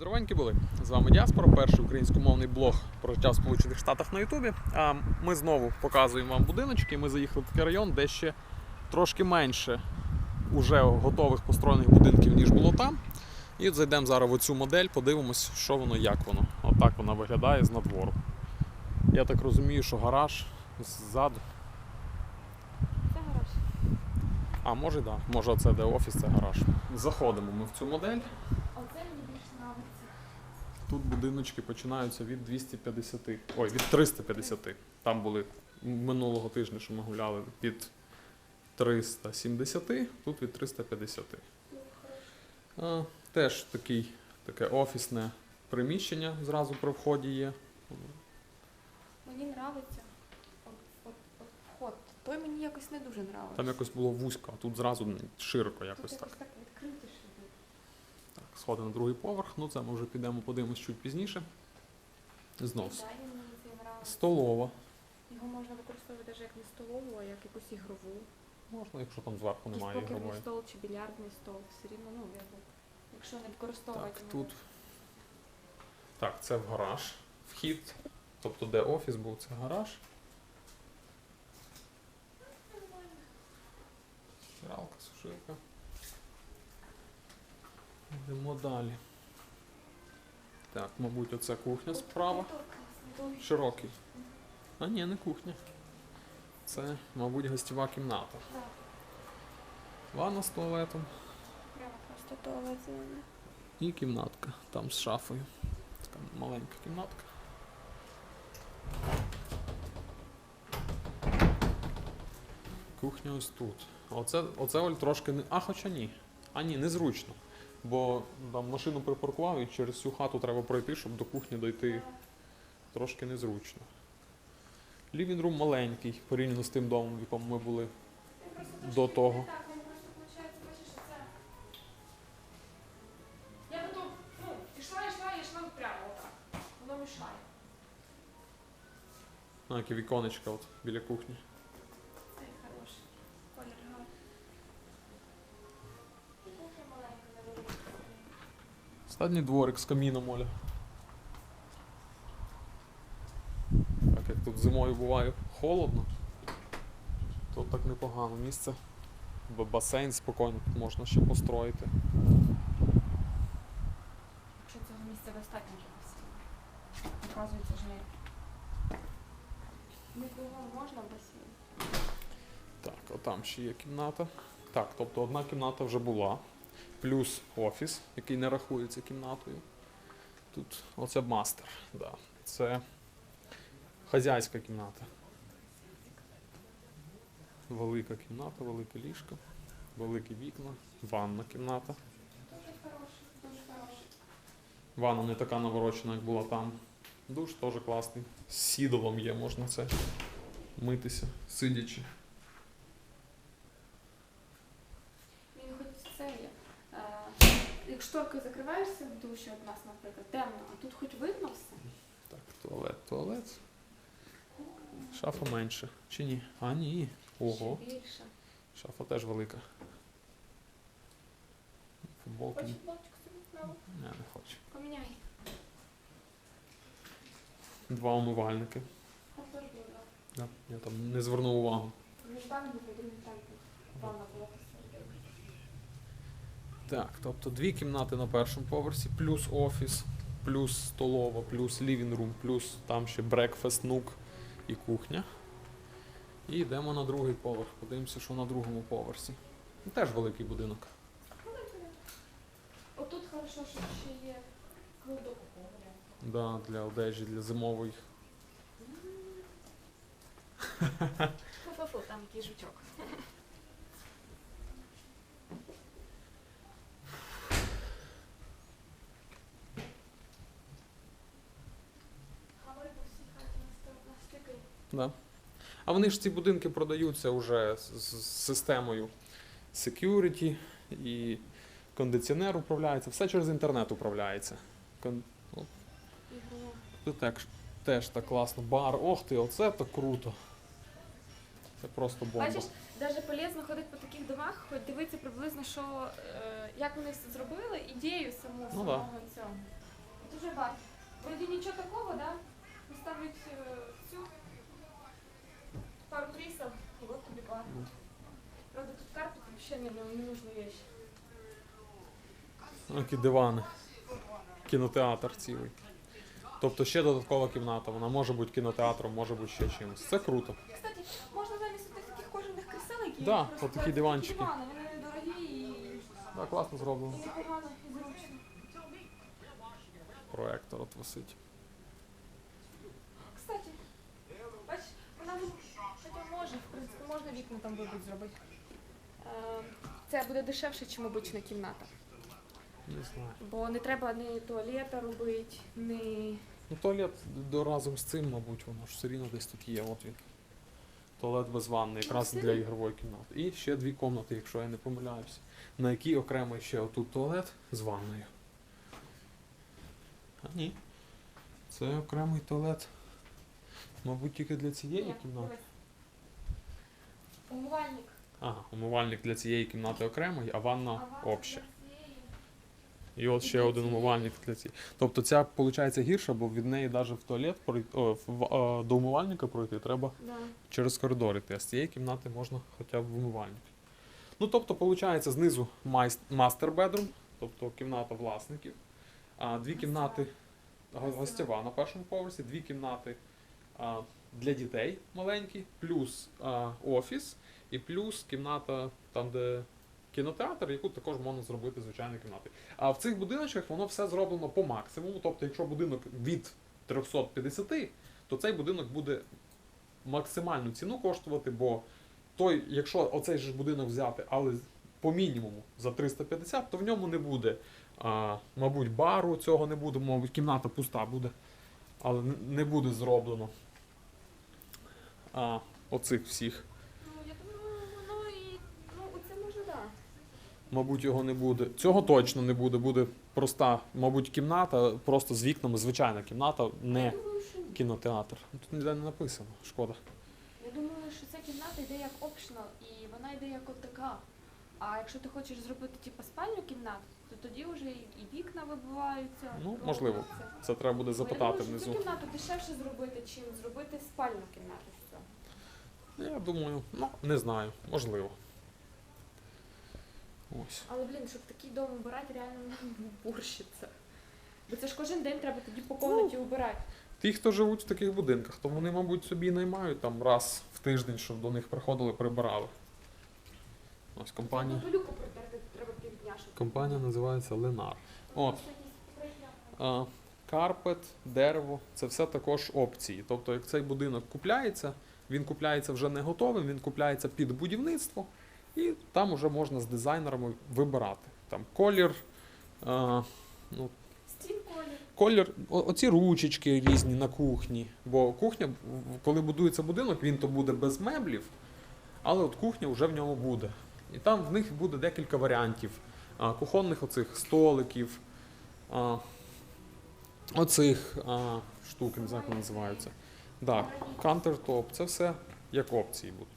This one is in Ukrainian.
Здоровенькі були. З вами Діаспора, перший українськомовний блог про життя в Сполучених Штатах на Ютубі. А ми знову показуємо вам будиночки. Ми заїхали в такий район, де ще трошки менше уже готових построєних будинків, ніж було там. І от зайдемо зараз в оцю модель, подивимось, що воно, як воно. Отак вона виглядає з надвору. Я так розумію, що гараж ззаду. Це гараж. А може так, да. може це де офіс, це гараж. Заходимо ми в цю модель. Оце мені більше подобається. Тут будиночки починаються від 250, ой, від 350. Там були минулого тижня, що ми гуляли від 370, тут від 350. А, теж такий, таке офісне приміщення зразу при вході є. Мені подобається. От, от, от вход. Той мені якось не дуже подобається. Там якось було вузько, а тут зразу широко якось так. так. Сходи на другий поверх, ну це ми вже підемо подивимось чуть пізніше. Знов. Столова. Його можна використовувати навіть як не столову, а як якусь ігрову. Можна, якщо там зверху немає покерний стол чи більярдний стол. Все рівно, ну, якщо не використовувати. Так, тут. Так, це в гараж. Вхід. Тобто, де офіс був, це гараж. Стиралка, сушилка. Йдемо далі. Так, мабуть, оце кухня справа. Широкий. А ні, не кухня. Це, мабуть, гостєва кімната. Ванна з туалетом просто туалет і кімнатка там з шафою. Така маленька кімнатка. Кухня ось тут. Оце, оце Оль трошки не. А, хоча ні. А ні, незручно. Бо там машину припаркував і через всю хату треба пройти, щоб до кухні дойти трошки незручно. Лівінрум маленький, порівняно з тим домом, в якому ми були до того. Так, воно просто виходить, бачиш, це. Стадній дворик з каміном, Оля. Так як тут зимою буває холодно, то так непогано місце. Бо басейн спокійно тут можна ще построїти. Якщо цього місця достатньо для басейну. Оказується ж не. Не кругом можна в басейн. Так, отам ще є кімната. Так, тобто одна кімната вже була. Плюс офіс, який не рахується кімнатою. Тут оце мастер. Да. Це хазяйська кімната. Велика кімната, велике ліжко, великі вікна, ванна кімната. Ванна не така наворочена, як була там. Душ теж класний. З сідолом є, можна це митися, сидячи. Він хоч це є. Е, як шторкою закриваєшся в душі, от нас, наприклад, темно, а тут хоч видно все. Так, туалет, туалет. Шафа менше. Чи ні? А, ні. Ого. Ще більше. Шафа теж велика. Футболки. Хочеш ні. блочку собі вправо? Не, не хочу. Поміняй. Два умивальники. Там теж було. Да. Я там не звернув увагу. Між вами був один там був. Ванна була посередині. Так, тобто дві кімнати на першому поверсі, плюс офіс, плюс столова, плюс лівінг-рум, плюс там ще брекфест, нук і кухня. І йдемо на другий поверх. Подивимося, що на другому поверсі. Теж великий будинок. Отут хорошо, що ще є кладовка. Да, для одежі, для зимової. Фу-фу-фу, там який жучок. Да. А вони ж ці будинки продаються вже з, системою security і кондиціонер управляється. Все через інтернет управляється. Кон... Ігру. Тут так, теж так класно. Бар. Ох ти, оце то круто. Це просто бомба. Бачиш, навіть полезно ходити по таких домах, хоч дивитися приблизно, що, е, як вони все зробили, ідею саму Ну да. самого цього. Дуже бар. Вроді нічого такого, да? Поставить е, цю пару крісел, і от тобі бар. Ну. Правда, тут карпет взагалі не, не нужна вещь. Такі дивани. Кінотеатр цілий. Тобто ще додаткова кімната. Вона може бути кінотеатром, може бути ще чимось. Це круто. Кстати, можна замість тих таких кожаних крісел, які Да, просто отакі такі диванчики. дивани. Вони дорогі і, Так, класно зроблено. і непогано, і зручно. Проектор от висить. Кстати, бач, вона ну, хоча може, в принципі, можна вікна там вибудь зробити. Це буде дешевше, ніж обична кімната. Не знаю. Бо не треба ні туалета робити, ні. Ну, туалет до разом з цим, мабуть, воно ж все рівно десь тут є. От він. Туалет без ванни, якраз для ігрової кімнати. І ще дві кімнати, якщо я не помиляюся. На якій окремо ще отут туалет з ванною. А ні. Це окремий туалет. Мабуть, тільки для цієї кімнати. Умивальник. Ага, умивальник для цієї кімнати окремий, а ванна обща. І от ще один умивальник для цієї. Тобто ця виходить гірша, бо від неї навіть в туалет пройти, о, в, е, до умивальника пройти треба Да. через коридор іти, а з цієї кімнати можна хоча б в умивальник. Ну, тобто, виходить, знизу мастер бедрум, тобто кімната власників, а дві кімнати го- гостєва на першому поверсі, дві кімнати а, для дітей маленькі, плюс а, офіс і плюс кімната там, де кінотеатр, яку також можна зробити звичайною кімнатою. А в цих будиночках воно все зроблено по максимуму. Тобто, якщо будинок від 350, то цей будинок буде максимальну ціну коштувати, бо той, якщо оцей же будинок взяти, але по мінімуму за 350, то в ньому не буде, а, мабуть, бару цього не буде, мабуть, кімната пуста буде, але не буде зроблено а, оцих всіх. Ну, я думаю, воно і. Ну, оце може, да. Мабуть, його не буде. Цього точно не буде. Буде проста, мабуть, кімната, просто з вікнами, звичайна кімната, не Я думаю, що ні. кінотеатр. Ну, Тут ніде не написано, шкода. Я думаю, що ця кімната йде як опшнал, і вона йде як от така. А якщо ти хочеш зробити типу спальню кімнату, то тоді вже і, і вікна вибиваються. Ну, робиться. можливо. Це треба буде запитати я думаю, що внизу. цю кімнату дешевше зробити, чим зробити спальню кімнату. Все. Я думаю, ну, не знаю, можливо. Ось. Але блін, щоб такий дом убирати, реально борщиться. Бо це ж кожен день треба тоді по комнаті убирати. Ті, хто живуть в таких будинках, то вони, мабуть, собі наймають там раз в тиждень, щоб до них приходили, прибирали. Ось компанія. Ну, пилюку протерти треба півдня, щоб. Компанія називається Ленар. От. А, Карпет, дерево це все також опції. Тобто, як цей будинок купляється, він купляється вже не готовим, він купляється під будівництво, і там вже можна з дизайнерами вибирати. Там колір, а, ну, колір. оці ручечки різні на кухні. Бо кухня, коли будується будинок, він то буде без меблів, але от кухня вже в ньому буде. І там в них буде декілька варіантів кухонних оцих столиків, оцих штук, не знаю, як вони називаються. Так, кантертоп, це все як опції будуть.